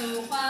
สู่ความ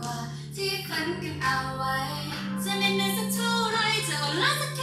กว่าที่ฝันกันเอาไว้ จะเป็นเดือนสักเท่าไรจะวันละสัก